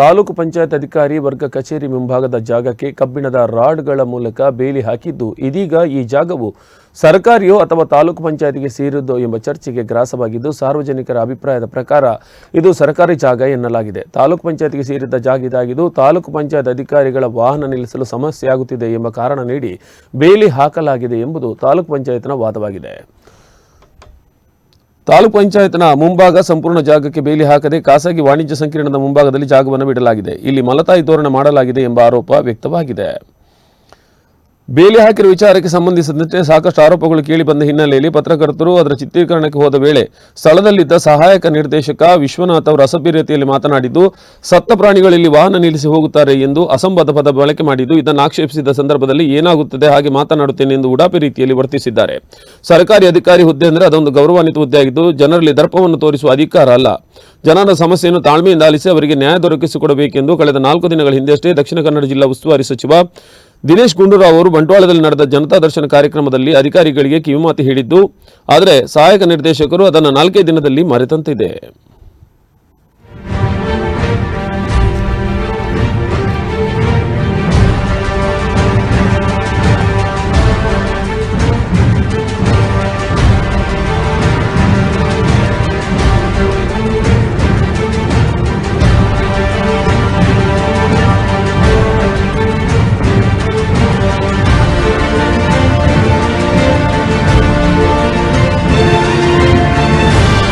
ತಾಲೂಕು ಪಂಚಾಯತ್ ಅಧಿಕಾರಿ ವರ್ಗ ಕಚೇರಿ ಮುಂಭಾಗದ ಜಾಗಕ್ಕೆ ಕಬ್ಬಿಣದ ರಾಡ್ಗಳ ಮೂಲಕ ಬೇಲಿ ಹಾಕಿದ್ದು, ಇದೀಗ ಈ ಜಾಗವು ಸರ್ಕಾರಿಯೋ ಅಥವಾ ತಾಲೂಕು ಪಂಚಾಯತಿಗೆ ಸೇರಿದ್ದೋ ಎಂಬ ಚರ್ಚೆಗೆ ಗ್ರಾಸವಾಗಿದ್ದು, ಸಾರ್ವಜನಿಕರ ಅಭಿಪ್ರಾಯದ ಪ್ರಕಾರ ಇದು ಸರ್ಕಾರಿ ಜಾಗ ಎನ್ನಲಾಗಿದೆ. ತಾಲೂಕು ಪಂಚಾಯತಿಗೆ ಸೇರಿದ್ದ ಜಾಗ ಇದಾಗಿದ್ದು, ತಾಲೂಕು ಪಂಚಾಯತ್ ಅಧಿಕಾರಿಗಳ ವಾಹನ ನಿಲ್ಲಿಸಲು ಸಮಸ್ಯೆಯಾಗುತ್ತಿದೆ ಎಂಬ ಕಾರಣ ನೀಡಿ ಬೇಲಿ ಹಾಕಲಾಗಿದೆ ಎಂಬುದು ತಾಲೂಕು ಪಂಚಾಯತ್ನ ವಾದವಾಗಿದೆ. ತಾಲೂಕು ಪಂಚಾಯತ್ನ ಮುಂಭಾಗ ಸಂಪೂರ್ಣ ಜಾಗಕ್ಕೆ ಬೇಲಿ ಹಾಕದೆ ಖಾಸಗಿ ವಾಣಿಜ್ಯ ಸಂಕೀರ್ಣದ ಮುಂಭಾಗದಲ್ಲಿ ಜಾಗವನ್ನು ಬಿಡಲಾಗಿದೆ. ಇಲ್ಲಿ ಮಲತಾಯಿ ತೋರಣ ಮಾಡಲಾಗಿದೆ ಎಂಬ ಆರೋಪ ವ್ಯಕ್ತವಾಗಿದೆ. ಬೇಲಿ ಹಾಕಿರುವ ವಿಚಾರಕ್ಕೆ ಸಂಬಂಧಿಸಿದಂತೆ ಸಾಕಷ್ಟು ಆರೋಪಗಳು ಕೇಳಿ ಬಂದ ಹಿನ್ನೆಲೆಯಲ್ಲಿ ಪತ್ರಕರ್ತರು ಅದರ ಚಿತ್ರೀಕರಣಕ್ಕೆ ಹೋದ ವೇಳೆ ಸ್ಥಳದಲ್ಲಿದ್ದ ಸಹಾಯಕ ನಿರ್ದೇಶಕ ವಿಶ್ವನಾಥ್ ಅವರು ಅಸಭ್ಯತೆಯಲ್ಲಿ ಮಾತನಾಡಿದ್ದು, ಸತ್ತ ಪ್ರಾಣಿಗಳಲ್ಲಿ ವಾಹನ ನಿಲ್ಲಿಸಿ ಹೋಗುತ್ತಾರೆ ಎಂದು ಅಸಂಬದ್ಧ ಪದ ಬಳಕೆ ಮಾಡಿದ್ದು, ಇದನ್ನು ಆಕ್ಷೇಪಿಸಿದ ಸಂದರ್ಭದಲ್ಲಿ ಏನಾಗುತ್ತದೆ ಹಾಗೆ ಮಾತನಾಡುತ್ತೇನೆ ಎಂದು ಉಡಾಪಿ ರೀತಿಯಲ್ಲಿ ವರ್ತಿಸಿದ್ದಾರೆ. ಸರ್ಕಾರಿ ಅಧಿಕಾರಿ ಹುದ್ದೆ ಅಂದರೆ ಅದೊಂದು ಗೌರವಾನ್ವಿತ ಹುದ್ದೆ ಆಗಿದ್ದು ಜನರಲ್ಲಿ ದರ್ಪವನ್ನು ತೋರಿಸುವ ಅಧಿಕಾರ ಅಲ್ಲ. ಜನರ ಸಮಸ್ಯೆಯನ್ನು ತಾಳ್ಮೆಯಿಂದ ಆಲಿಸಿ ಅವರಿಗೆ ನ್ಯಾಯ ದೊರಕಿಸಿಕೊಡಬೇಕೆಂದು ಕಳೆದ ನಾಲ್ಕು ದಿನಗಳ ಹಿಂದೆಯಷ್ಟೇ ದಕ್ಷಿಣ ಕನ್ನಡ ಜಿಲ್ಲಾ ಉಸ್ತುವಾರಿ ಸಚಿವ ದಿನೇಶ್ ಗುಂಡೂರಾವ್ ಅವರು ಬಂಟ್ವಾಳದಲ್ಲಿ ನಡೆದ ಜನತಾ ದರ್ಶನ ಕಾರ್ಯಕ್ರಮದಲ್ಲಿ ಅಧಿಕಾರಿಗಳಿಗೆ ಕಿವಿಮಾತು ಹೇಳಿದ್ದು, ಆದರೆ ಸಹಾಯಕ ನಿರ್ದೇಶಕರು ಅದನ್ನು ನಾಲ್ಕೇ ದಿನದಲ್ಲಿ ಮರೆತಂತಿದೆ.